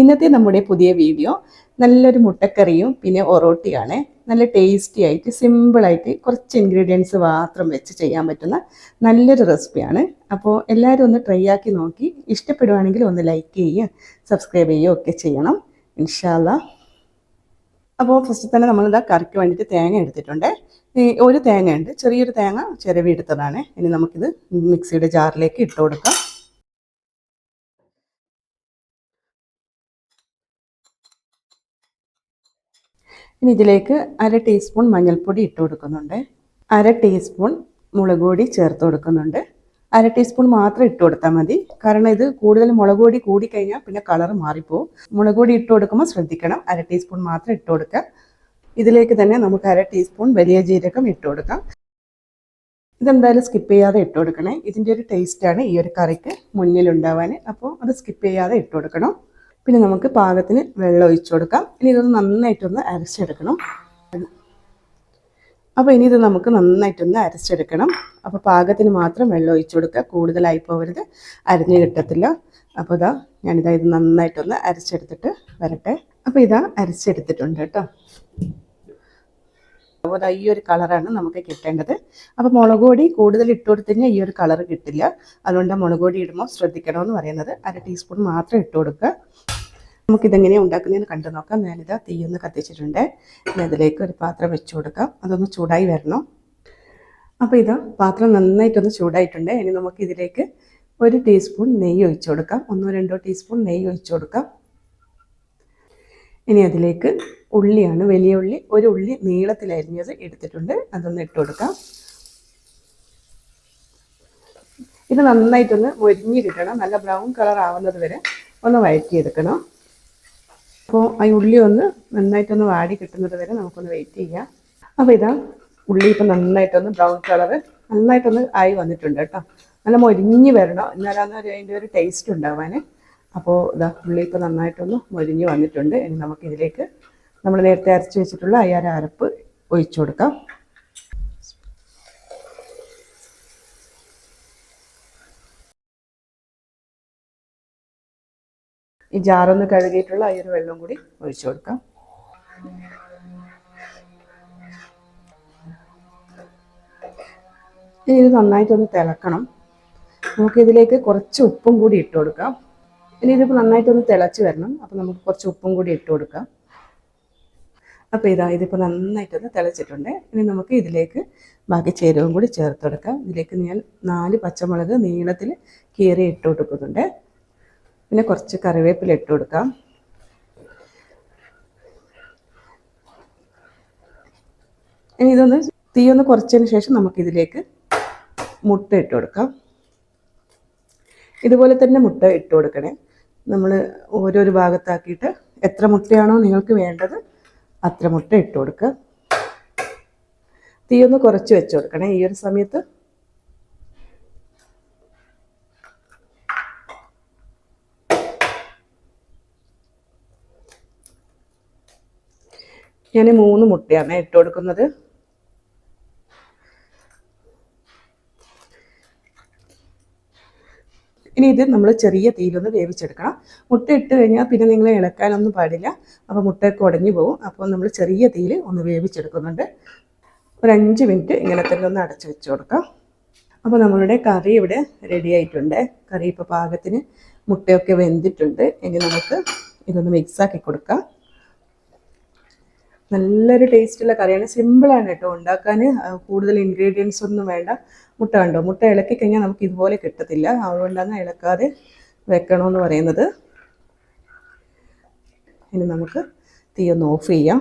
ഇന്നത്തെ നമ്മുടെ പുതിയ വീഡിയോ നല്ലൊരു മുട്ടക്കറിയും പിന്നെ ഒറോട്ടിയാണ്. നല്ല ടേസ്റ്റി ആയിട്ട് സിമ്പിളായിട്ട് കുറച്ച് ഇൻഗ്രീഡിയൻസ് മാത്രം വെച്ച് ചെയ്യാൻ പറ്റുന്ന നല്ലൊരു റെസിപ്പിയാണ് അപ്പോൾ എല്ലാവരും ഒന്ന് ട്രൈ ആക്കി നോക്കി. ഇഷ്ടപ്പെടുവാണെങ്കിൽ ഒന്ന് ലൈക്ക് ചെയ്യുക സബ്സ്ക്രൈബ് ചെയ്യുകയും ഒക്കെ ചെയ്യണം. ഇൻഷാല്ല അപ്പോൾ ഫസ്റ്റ് തന്നെ നമ്മളിതാ കറിക്ക് വേണ്ടിയിട്ട് തേങ്ങ എടുത്തിട്ടുണ്ട്. ഒരു തേങ്ങ ഉണ്ട് ചെറിയൊരു തേങ്ങ ചിരവി എടുത്തതാണ്. ഇനി നമുക്കിത് മിക്സിയുടെ ജാറിലേക്ക് ഇട്ട് കൊടുക്കാം. ഇനി ഇതിലേക്ക് അര ടീസ്പൂൺ മഞ്ഞൾപ്പൊടി ഇട്ട് കൊടുക്കുന്നുണ്ട്. അര ടീസ്പൂൺ മുളക് പൊടി ചേർത്ത് കൊടുക്കുന്നുണ്ട്. അര ടീസ്പൂൺ മാത്രം ഇട്ട് കൊടുത്താൽ മതി. കാരണം ഇത് കൂടുതൽ മുളക് പൊടി കൂടിക്കഴിഞ്ഞാൽ പിന്നെ കളർ മാറിപ്പോവും. മുളക് പൊടി ഇട്ട് കൊടുക്കുമ്പോൾ ശ്രദ്ധിക്കണം. അര ടീസ്പൂൺ മാത്രം ഇട്ട് കൊടുക്കുക. ഇതിലേക്ക് തന്നെ നമുക്ക് അര ടീസ്പൂൺ വലിയ ജീരകം ഇട്ട് കൊടുക്കാം. ഇതെന്തായാലും സ്കിപ്പ് ചെയ്യാതെ ഇട്ട് കൊടുക്കണേ. ഇതിന്റെ ഒരു ടേസ്റ്റാണ് ഈ ഒരു കറിക്ക് മുന്നിലുണ്ടാവാൻ അപ്പോൾ അത് സ്കിപ്പ് ചെയ്യാതെ ഇട്ട് കൊടുക്കണം. പിന്നെ നമുക്ക് പാകത്തിന് വെള്ളം ഒഴിച്ചു കൊടുക്കാം. ഇനി ഇതൊന്ന് നന്നായിട്ടൊന്ന് അരച്ചെടുക്കണം. അപ്പോൾ ഇനി ഇത് നമുക്ക് നന്നായിട്ടൊന്ന് അരച്ചെടുക്കണം. അപ്പോൾ പാകത്തിന് മാത്രം വെള്ളം ഒഴിച്ചു കൊടുക്കുക. കൂടുതലായി പോകരുത്. അരഞ്ഞു കിട്ടത്തില്ല. അപ്പോൾ ഇതാ ഞാനിതാ ഇത് നന്നായിട്ടൊന്ന് അരച്ചെടുത്തിട്ട് വരട്ടെ. അപ്പോൾ ഇതാ അരച്ചെടുത്തിട്ടുണ്ട് കേട്ടോ. ദാ ഈ ഒരു കളറാണ് നമുക്ക് കിട്ടേണ്ടത്. അപ്പോൾ മുളക് പൊടി കൂടുതൽ ഇട്ട് കൊടുത്തു കഴിഞ്ഞാൽ ഈ ഒരു കളർ കിട്ടില്ല. അതുകൊണ്ട് മുളക് പൊടി ഇടുമ്പോൾ ശ്രദ്ധിക്കണമെന്ന് പറയുന്നത് അര ടീസ്പൂൺ മാത്രം ഇട്ട് കൊടുക്കുക. നമുക്കിതെങ്ങനെയാണ് ഉണ്ടാക്കുന്നതെന്ന് കണ്ടു നോക്കാം. ഞാനിതാ തീയൊന്ന് കത്തിച്ചിട്ടുണ്ട്. അതിലേക്ക് ഒരു പാത്രം വെച്ച് കൊടുക്കാം. അതൊന്ന് ചൂടായി വരണം. അപ്പോൾ ഇത് പാത്രം നന്നായിട്ടൊന്ന് ചൂടായിട്ടുണ്ട്. ഇനി നമുക്ക് ഇതിലേക്ക് ഒരു ടീസ്പൂൺ നെയ്യ് ഒഴിച്ചു കൊടുക്കാം. ഒന്നോ രണ്ടോ ടീസ്പൂൺ നെയ്യ് ഒഴിച്ചു കൊടുക്കാം. ഇനി അതിലേക്ക് ഉള്ളിയാണ് വലിയ ഉള്ളി ഒരു ഉള്ളി നീളത്തിൽ അരിഞ്ഞത് എടുത്തിട്ടുണ്ട്. അതൊന്ന് ഇട്ട് കൊടുക്കാം. ഇത് നന്നായിട്ടൊന്ന് മൊരിഞ്ഞ് കിട്ടണം. നല്ല ബ്രൗൺ കളർ ആവുന്നത് വരെ ഒന്ന് വഴറ്റിയെടുക്കണം. അപ്പോൾ ആ ഉള്ളി ഒന്ന് നന്നായിട്ടൊന്ന് വാടി കിട്ടുന്നത് വരെ നമുക്കൊന്ന് വെയിറ്റ് ചെയ്യാം. അപ്പോൾ ഇതാ ഉള്ളി ഇപ്പം നന്നായിട്ടൊന്ന് ബ്രൗൺ കളർ നന്നായിട്ടൊന്ന് ആയി വന്നിട്ടുണ്ട് കേട്ടോ. നല്ല മൊരിഞ്ഞ് വരണം. എന്നാലാണ് അതിന്റെ ഒരു ടേസ്റ്റ് ഉണ്ടാവാൻ അപ്പോൾ ഇതാ ഉള്ളി ഇപ്പോൾ നന്നായിട്ടൊന്ന് മൊരിഞ്ഞ് വന്നിട്ടുണ്ട്. ഇനി നമുക്കിതിലേക്ക് നമ്മൾ നേരത്തെ അരച്ച് വെച്ചിട്ടുള്ള അയ്യാര അരപ്പ് ഒഴിച്ചു കൊടുക്കാം. ഈ ജാറൊന്ന് കഴുകിയിട്ടുള്ള അയ്യൊരു വെള്ളം കൂടി ഒഴിച്ചു കൊടുക്കാം. ഇനി ഇത് നന്നായിട്ടൊന്ന് തിളക്കണം. നമുക്കിതിലേക്ക് കുറച്ച് ഉപ്പും കൂടി ഇട്ട് കൊടുക്കാം. ഇനി ഇതിപ്പോൾ നന്നായിട്ടൊന്ന് തിളച്ച് വരണം. അപ്പോൾ നമുക്ക് കുറച്ച് ഉപ്പും കൂടി ഇട്ട് കൊടുക്കാം. അപ്പോൾ ഇതാ ഇതിപ്പോൾ നന്നായിട്ടൊന്ന് തിളച്ചിട്ടുണ്ട്. ഇനി നമുക്ക് ഇതിലേക്ക് ബാക്കി ചേരുവയും കൂടി ചേർത്ത് കൊടുക്കാം. ഇതിലേക്ക് ഞാൻ നാല് പച്ചമുളക് നീളത്തിൽ കീറി ഇട്ട് കൊടുക്കുന്നുണ്ട്. പിന്നെ കുറച്ച് കറിവേപ്പില ഇട്ട് കൊടുക്കാം. ഇനി ഇതൊന്ന് തീയൊന്ന് കുറച്ചതിന് ശേഷം നമുക്കിതിലേക്ക് മുട്ട ഇട്ട് കൊടുക്കാം. ഇതുപോലെ തന്നെ മുട്ട ഇട്ട് കൊടുക്കണേ. നമ്മൾ ഓരോരു ഭാഗത്താക്കിയിട്ട് എത്ര മുട്ടയാണോ നിങ്ങൾക്ക് വേണ്ടത് അത്ര മുട്ട ഇട്ട് കൊടുക്കുക തീ ഒന്ന് കുറച്ച് വെച്ച് കൊടുക്കണേ. ഈ ഒരു സമയത്ത് ഞാൻ മൂന്ന് മുട്ടയാണ് ഇട്ട് കൊടുക്കുന്നത്. ഇനി ഇത് നമ്മൾ ചെറിയ തീയിലൊന്ന് വേവിച്ചെടുക്കണം. മുട്ട ഇട്ട് കഴിഞ്ഞാൽ പിന്നെ നിങ്ങൾ ഇളക്കാനൊന്നും പാടില്ല. അപ്പോൾ മുട്ടയൊക്കെ ഉടഞ്ഞു പോകും അപ്പോൾ നമ്മൾ ചെറിയ തീയിൽ ഒന്ന് വേവിച്ചെടുക്കുന്നുണ്ട്. ഒരു അഞ്ച് മിനിറ്റ് ഇങ്ങനെ തന്നെ ഒന്ന് അടച്ചു വെച്ച് കൊടുക്കാം. അപ്പോൾ നമ്മളുടെ കറി ഇവിടെ റെഡി ആയിട്ടുണ്ട്. കറി ഇപ്പോൾ പാകത്തിന് മുട്ടയൊക്കെ വെന്തിട്ടുണ്ട്. ഇനി നമുക്ക് ഇതൊന്ന് മിക്സാക്കി കൊടുക്കാം. നല്ലൊരു ടേസ്റ്റുള്ള കറിയാണ്. സിമ്പിളാണ് കേട്ടോ. ഉണ്ടാക്കാൻ കൂടുതൽ ഇൻഗ്രീഡിയൻസ് ഒന്നും വേണ്ട. മുട്ട കണ്ടോ? മുട്ട ഇളക്കി കഴിഞ്ഞാൽ നമുക്ക് ഇതുപോലെ കിട്ടത്തില്ല. അതുകൊണ്ടാണ് ഇളക്കാതെ വെക്കണമെന്ന് പറയുന്നത്. ഇനി നമുക്ക് തീ ഒന്ന് ഓഫ് ചെയ്യാം.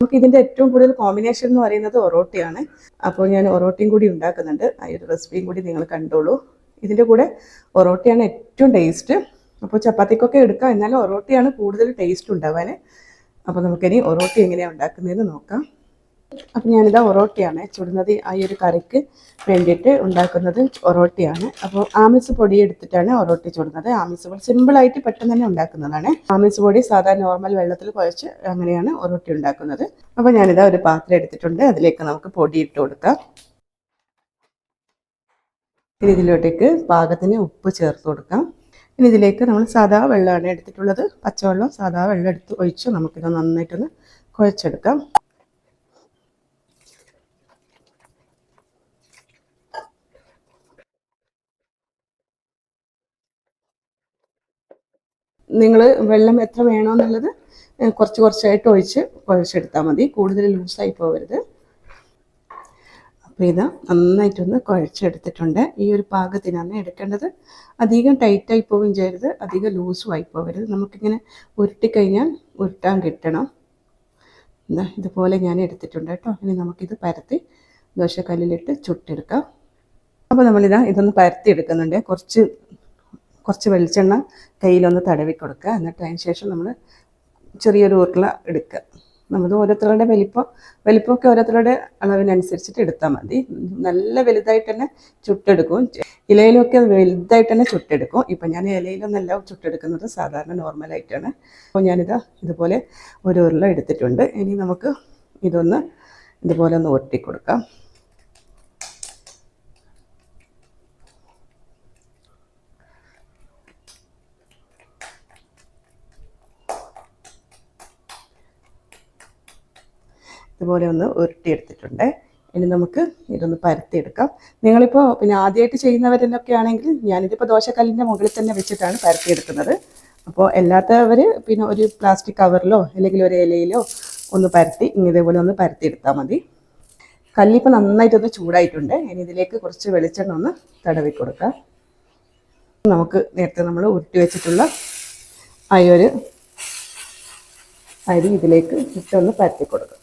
നമുക്ക് ഇതിന്റെ ഏറ്റവും കൂടുതൽ കോമ്പിനേഷൻ എന്ന് പറയുന്നത് ഒറോട്ടിയാണ്. അപ്പോൾ ഞാൻ ഒറോട്ടിയും കൂടി ഉണ്ടാക്കുന്നുണ്ട്. ആ ഒരു റെസിപ്പിയും കൂടി നിങ്ങൾ കണ്ടോളൂ. ഇതിന്റെ കൂടെ ഒറോട്ടിയാണ് ഏറ്റവും ടേസ്റ്റ് അപ്പോൾ ചപ്പാത്തിക്കൊക്കെ എടുക്കാം. എന്നാലും ഒറോട്ടിയാണ് കൂടുതൽ ടേസ്റ്റ് ഉണ്ടാവാൻ അപ്പോൾ നമുക്കിനി ഒറോട്ടി എങ്ങനെയാണ് ഉണ്ടാക്കുന്നതെന്ന് നോക്കാം. അപ്പം ഞാനിതാ ഒറോട്ടിയാണ് ചുടുന്നത്. ആ ഒരു കറിക്ക് വേണ്ടിയിട്ട് ഉണ്ടാക്കുന്നത് ഒറോട്ടിയാണ് അപ്പോൾ ആമിസ് പൊടി എടുത്തിട്ടാണ് ഒറോട്ടി ചുടുന്നത്. ആമിസ് പൊടി സിമ്പിളായിട്ട് പെട്ടെന്ന് തന്നെ ഉണ്ടാക്കുന്നതാണ്. ആമിസ് പൊടി സാധാരണ നോർമൽ വെള്ളത്തിൽ കുഴച്ച് അങ്ങനെയാണ് ഒറോട്ടി ഉണ്ടാക്കുന്നത്. അപ്പോൾ ഞാനിതാ ഒരു പാത്രം എടുത്തിട്ടുണ്ട്. അതിലേക്ക് നമുക്ക് പൊടി ഇട്ട് കൊടുക്കാം. ഇതിലോട്ടേക്ക് പാകത്തിന് ഉപ്പ് ചേർത്ത് കൊടുക്കാം. ഇനി ഇതിലേക്ക് നമ്മൾ സാധാ വെള്ളമാണ് എടുത്തിട്ടുള്ളത്. പച്ചവെള്ളം സാധാ വെള്ളം എടുത്ത് ഒഴിച്ച് നമുക്കിത് നന്നായിട്ടൊന്ന് കുഴച്ചെടുക്കാം. നിങ്ങൾ വെള്ളം എത്ര വേണമെന്നുള്ളത് കുറച്ച് കുറച്ചായിട്ട് ഒഴിച്ച് കുഴച്ചെടുത്താൽ മതി. കൂടുതൽ ലൂസായി പോകരുത്. അപ്പോൾ ഇത് നന്നായിട്ടൊന്ന് കുഴച്ചെടുത്തിട്ടുണ്ട്. ഈ ഒരു പാകത്തിനാണ് എടുക്കേണ്ടത്. അധികം ടൈറ്റായി പോവുകയും ചെയ്യരുത്. അധികം ലൂസും ആയി പോകരുത്. നമുക്കിങ്ങനെ ഉരുട്ടിക്കഴിഞ്ഞാൽ ഉരുട്ടാൻ കിട്ടണം. എന്താ ഇതുപോലെ ഞാൻ എടുത്തിട്ടുണ്ട് കേട്ടോ. ഇനി നമുക്കിത് പരത്തി ദോശക്കല്ലിലിട്ട് ചുട്ടെടുക്കാം. അപ്പോൾ നമ്മളിതാ ഇതൊന്ന് പരത്തി എടുക്കുന്നുണ്ട്. കുറച്ച് കുറച്ച് വെളിച്ചെണ്ണ കയ്യിലൊന്ന് തടവി കൊടുക്കുക. എന്നിട്ട് അതിന് ശേഷം നമ്മൾ ചെറിയൊരു ഉരുള എടുക്കുക. നമ്മൾ ഓരോരുത്തരുടെ വലിപ്പം വലിപ്പമൊക്കെ ഓരോരുത്തരുടെ അളവിനനുസരിച്ചിട്ട് എടുത്താൽ മതി. നല്ല വലുതായിട്ട് തന്നെ ചുട്ടെടുക്കും. ഇലയിലൊക്കെ വലുതായിട്ട് തന്നെ ചുട്ടെടുക്കും. ഇപ്പം ഞാൻ ഇലയിലൊന്നല്ല ചുട്ടെടുക്കുന്നത് സാധാരണ നോർമലായിട്ടാണ് അപ്പോൾ ഞാനിത് ഇതുപോലെ ഒരു എടുത്തിട്ടുണ്ട്. ഇനി നമുക്ക് ഇതൊന്ന് ഇതുപോലെ ഒന്ന് ഉരുട്ടി കൊടുക്കാം. ഇതുപോലെ ഒന്ന് ഉരുട്ടിയെടുത്തിട്ടുണ്ട്. ഇനി നമുക്ക് ഇതൊന്ന് പരത്തിയെടുക്കാം. നിങ്ങളിപ്പോൾ പിന്നെ ആദ്യമായിട്ട് ചെയ്യുന്നവരിലൊക്കെ ആണെങ്കിൽ ഞാനിതിപ്പോൾ ദോശക്കല്ലിന്റെ മുകളിൽ തന്നെ വെച്ചിട്ടാണ് പരത്തിയെടുക്കുന്നത്. അപ്പോൾ അല്ലാത്തവർ പിന്നെ ഒരു പ്ലാസ്റ്റിക് കവറിലോ അല്ലെങ്കിൽ ഒരു ഇലയിലോ ഒന്ന് പരത്തി ഇതേപോലെ ഒന്ന് പരത്തിയെടുത്താൽ മതി. കല്ലിപ്പോൾ നന്നായിട്ടൊന്ന് ചൂടായിട്ടുണ്ട്. ഇനി ഇതിലേക്ക് കുറച്ച് വെളിച്ചെണ്ണ ഒന്ന് തടവി കൊടുക്കാം. നമുക്ക് നേരത്തെ നമ്മൾ ഉരുട്ടി വെച്ചിട്ടുള്ള ആ ഒരു അരി ഇതിലേക്ക് ഇട്ടൊന്ന് പരത്തി കൊടുക്കാം.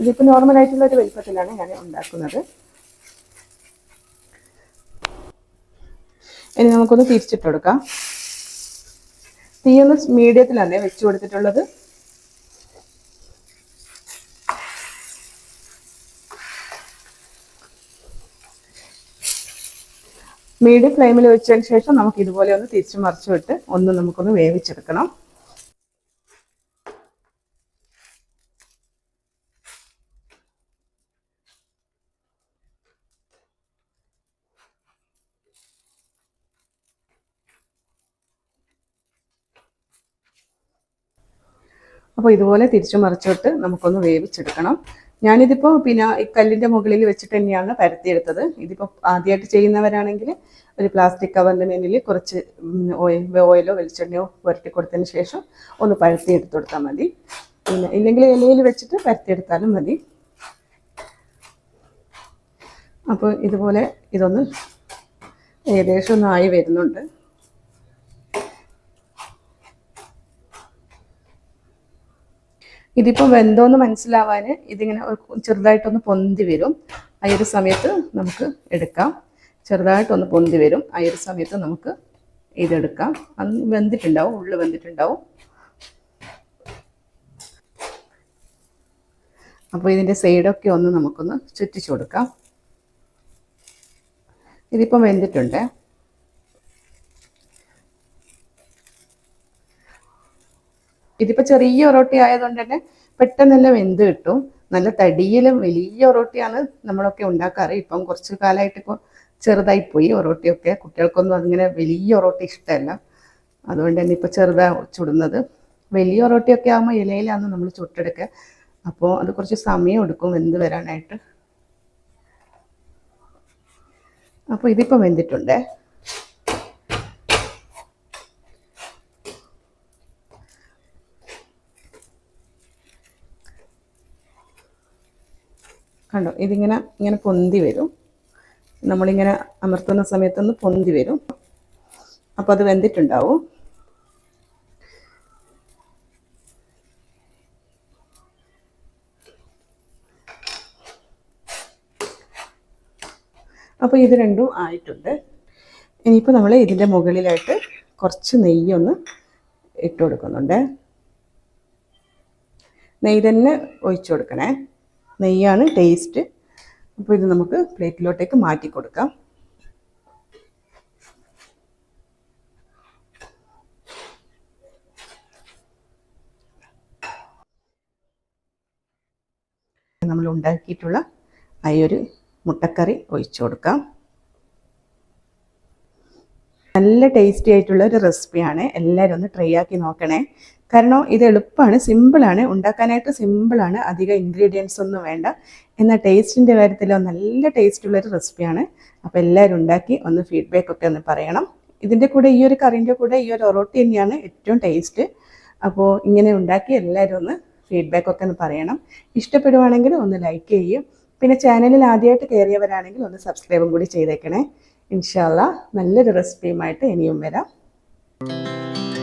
ഇതിപ്പോൾ നോർമൽ ആയിട്ടുള്ള ഒരു വലിപ്പത്തിലാണ് ഞാൻ ഉണ്ടാക്കുന്നത്. ഇനി നമുക്കൊന്ന് തിരിച്ചിട്ട് കൊടുക്കാം തീയൊന്ന് മീഡിയത്തിലാണ് വെച്ച് കൊടുത്തിട്ടുള്ളത്. മീഡിയം ഫ്ലെയിമിൽ വെച്ചതിന് ശേഷം നമുക്ക് ഇതുപോലെ ഒന്ന് തിരിച്ചു മറിച്ചു വിട്ട് ഒന്ന് നമുക്കൊന്ന് വേവിച്ചെടുക്കണം. അപ്പോൾ ഇതുപോലെ തിരിച്ചു മറിച്ചിട്ട് നമുക്കൊന്ന് വേവിച്ചെടുക്കണം. ഞാനിതിപ്പോൾ പിന്നെ ഈ കല്ലിന്റെ മുകളിൽ വെച്ചിട്ട് തന്നെയാണ് പരത്തിയെടുത്തത്. ഇതിപ്പോൾ ആദ്യമായിട്ട് ചെയ്യുന്നവരാണെങ്കിൽ ഒരു പ്ലാസ്റ്റിക് കവറിന്റെ മേലിൽ കുറച്ച് ഓയിലോ വെളിച്ചെണ്ണയോ പുരട്ടി കൊടുത്തതിന് ശേഷം ഒന്ന് പരത്തിയെടുത്ത് കൊടുത്താൽ മതി. പിന്നെ ഇല്ലെങ്കിൽ ഇലയിൽ വെച്ചിട്ട് പരത്തിയെടുത്താലും മതി. അപ്പോൾ ഇതുപോലെ ഇതൊന്ന് ഏകദേശം ഒന്ന് ആയി വരുന്നുണ്ട്. ഇതിപ്പോൾ വെന്തോന്ന് മനസ്സിലാവാൻ ഇതിങ്ങനെ ചെറുതായിട്ടൊന്ന് പൊന്തി വരും. ആ ഒരു സമയത്ത് നമുക്ക് എടുക്കാം. ചെറുതായിട്ടൊന്ന് പൊന്തി വരും. ആ ഒരു സമയത്ത് നമുക്ക് ഇതെടുക്കാം. അന്ന് വെന്തിട്ടുണ്ടാവും ഉള്ളിൽ വെന്തിട്ടുണ്ടാവും. അപ്പോൾ ഇതിന്റെ സൈഡൊക്കെ ഒന്ന് നമുക്കൊന്ന് ചുറ്റിച്ചു കൊടുക്കാം. ഇതിപ്പം വെന്തിട്ടുണ്ട്. ഇതിപ്പോൾ ചെറിയ ഒറോട്ടി ആയതുകൊണ്ട് തന്നെ പെട്ടെന്നെല്ലാം വെന്ത് കിട്ടും. നല്ല തടിയിലും വലിയ ഒറോട്ടിയാണ് നമ്മളൊക്കെ ഉണ്ടാക്കാറ്. ഇപ്പം കുറച്ച് കാലമായിട്ട് ഇപ്പോൾ ചെറുതായി പോയി ഒറോട്ടിയൊക്കെ. കുട്ടികൾക്കൊന്നും അതിങ്ങനെ വലിയ ഒറോട്ടി ഇഷ്ടമല്ല. അതുകൊണ്ട് തന്നെ ഇപ്പോൾ ചെറുതാണ് ചുടുന്നത്. വലിയ ഒറോട്ടിയൊക്കെ ആകുമ്പോൾ ഇലയിലാണ് നമ്മൾ ചുട്ടെടുക്കുക. അപ്പോൾ അത് കുറച്ച് സമയം എടുക്കും വെന്ത് വരാനായിട്ട്. അപ്പോൾ ഇതിപ്പോൾ വെന്തിട്ടുണ്ടേ. കണ്ടോ? ഇതിങ്ങനെ ഇങ്ങനെ പൊന്തി വരും. നമ്മളിങ്ങനെ അമർത്തുന്ന സമയത്തൊന്ന് പൊന്തി വരും. അപ്പോൾ അത് വെന്തിട്ടുണ്ടാവും. അപ്പോൾ ഇത് രണ്ടും ആയിട്ടുണ്ട്. ഇനിയിപ്പോൾ നമ്മൾ ഇതിന്റെ മുകളിലായിട്ട് കുറച്ച് നെയ്യൊന്ന് ഇട്ട് കൊടുക്കുന്നുണ്ട്. നെയ്യ് തന്നെ ഒഴിച്ചു കൊടുക്കണേ. നെയ്യാണ് ടേസ്റ്റ്. അപ്പോൾ ഇത് നമുക്ക് പ്ലേറ്റിലോട്ടേക്ക് മാറ്റി കൊടുക്കാം. നമ്മൾ ഉണ്ടാക്കിയിട്ടുള്ള ആ ഒരു മുട്ടക്കറി ഒഴിച്ചു കൊടുക്കാം. നല്ല ടേസ്റ്റി ആയിട്ടുള്ള ഒരു റെസിപ്പിയാണ്. എല്ലാവരും ഒന്ന് ട്രൈ ആക്കി നോക്കണേ. കാരണം ഇത് എളുപ്പമാണ് സിമ്പിളാണ് ഉണ്ടാക്കാനായിട്ട് സിമ്പിളാണ് അധികം ഇൻഗ്രീഡിയൻസ് ഒന്നും വേണ്ട. എന്നാൽ ടേസ്റ്റിന്റെ കാര്യത്തിലോ നല്ല ടേസ്റ്റുള്ളൊരു റെസിപ്പിയാണ് അപ്പോൾ എല്ലാവരും ഉണ്ടാക്കി ഒന്ന് ഫീഡ്ബാക്ക് ഒക്കെ ഒന്ന് പറയണം. ഇതിന്റെ കൂടെ ഈ ഒരു കറിന്റെ കൂടെ ഈ ഒരു ഒറോട്ടി തന്നെയാണ് ഏറ്റവും ടേസ്റ്റ് അപ്പോൾ ഇങ്ങനെ ഉണ്ടാക്കി എല്ലാവരും ഒന്ന് ഫീഡ്ബാക്ക് ഒക്കെ ഒന്ന് പറയണം. ഇഷ്ടപ്പെടുവാണെങ്കിൽ ഒന്ന് ലൈക്ക് ചെയ്യും. പിന്നെ ചാനലിൽ ആദ്യമായിട്ട് കയറിയവരാണെങ്കിൽ ഒന്ന് സബ്സ്ക്രൈബും കൂടി ചെയ്തേക്കണേ. ഇൻഷാല്ല നല്ലൊരു റെസിപ്പിയുമായിട്ട് ഇനിയും വരാം.